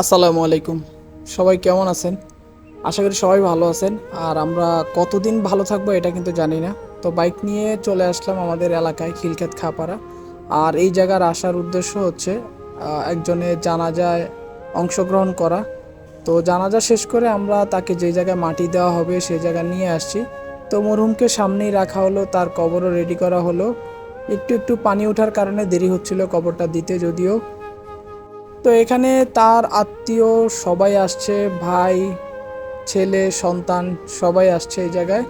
আসসালামু আলাইকুম। সবাই কেমন আছেন? আশা করি সবাই ভালো আছেন। আর আমরা কতদিন ভালো থাকব এটা কিন্তু জানি না। তো বাইক নিয়ে চলে আসলাম আমাদের এলাকায়, খিলক্ষেত খাপাড়া। আর এই জায়গার আসার উদ্দেশ্য হচ্ছে একজনের জানাজায় অংশগ্রহণ করা। তো জানাজা শেষ করে আমরা তাকে যে জায়গায় মাটি দেওয়া হবে সেই জায়গায় নিয়ে আসছি। তো মরহুমকে সামনেই রাখা হলো, তার কবরও রেডি করা হলো। একটু একটু পানি ওঠার কারণে দেরি হচ্ছিল কবরটা দিতে, যদিও তো এখানে তার আত্মীয় সবাই আসছে, ভাই, ছেলে, সন্তান সবাই আসছে এই জায়গায়।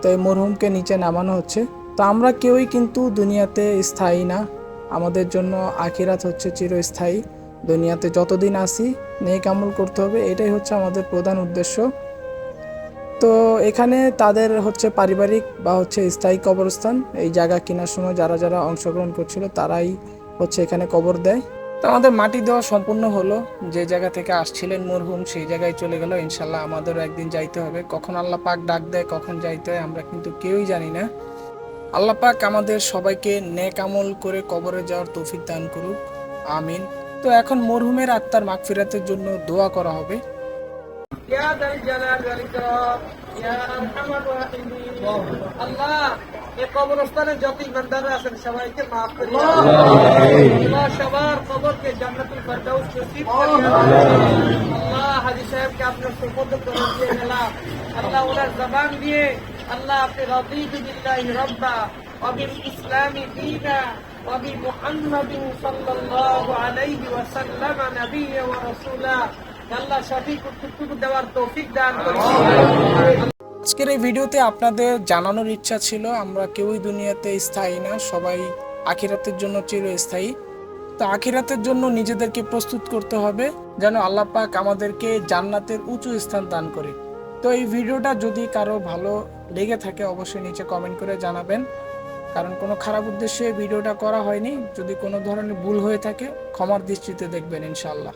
তো এই মরহুমকে নিচে নামানো হচ্ছে। তো আমরা কেউই কিন্তু দুনিয়াতে স্থায়ী না। আমাদের জন্য আখিরাত হচ্ছে চিরস্থায়ী। দুনিয়াতে যতদিন আসি নেক আমল করতে হবে, এটাই হচ্ছে আমাদের প্রধান উদ্দেশ্য। তো এখানে তাদের হচ্ছে পারিবারিক বা হচ্ছে স্থায়ী কবরস্থান। এই জায়গা কেনার সময় যারা যারা অংশগ্রহণ করছিল তারাই হচ্ছে এখানে কবর দেয়। তো আমাদের মাটি দেওয়া সম্পূর্ণ হলো। যে জায়গা থেকে আসছিলেন মরহুম সেই জায়গায় চলে গেল। ইনশাল্লাহ আমাদেরও একদিন যাইতে হবে। কখন আল্লাহ পাক ডাক দেয় কখন যাইতে হয় আমরা কিন্তু কেউই জানি না। আল্লাহ পাক আমাদের সবাইকে নেক আমল করে কবরে যাওয়ার তৌফিক দান করুক। আমিন। তো এখন মরহুমের আত্মার মাগফিরাতের জন্য দোয়া করা হবে। আল্লাহ এ কবরস্থানে যত ইমানদাররা আছেন সবাইকে মাফ করি দাও। আল্লাহ সবার কবরকে জান্নাতুল ফেরদাউস নসিব করে দাও। আল্লাহ হাজী সাহেবকে আপনার সুপর্দ করে দিয়ে গেলাম আল্লাহ ওনার জবান দিয়ে আল্লাহ আপনি রাদিতু বিল্লাহি রাব্বা وبالإسلام دينا وبمحمد صلى الله عليه وسلم نبيا ورسولا আল্লাহ সঠিক উত্তরটুকু দেওয়ার তৌফিক দান করুন আজকের এই ভিডিওতে আপনাদের জানানোর ইচ্ছা ছিল আমরা কেউই দুনিয়াতে স্থায়ী না সবাই আখিরাতের জন্য চিরস্থায়ী তো আখিরাতের জন্য নিজেদেরকে প্রস্তুত করতে হবে, যেন আল্লাহ পাক আমাদেরকে জান্নাতের উঁচু স্থান দান করে। তো এই ভিডিওটা যদি কারও ভালো লেগে থাকে, অবশ্যই নিচে কমেন্ট করে জানাবেন। কারণ কোনো খারাপ উদ্দেশ্যে ভিডিওটা করা হয়নি। যদি কোনো ধরনের ভুল হয়ে থাকে, ক্ষমার দৃষ্টিতে দেখবেন ইনশাআল্লাহ।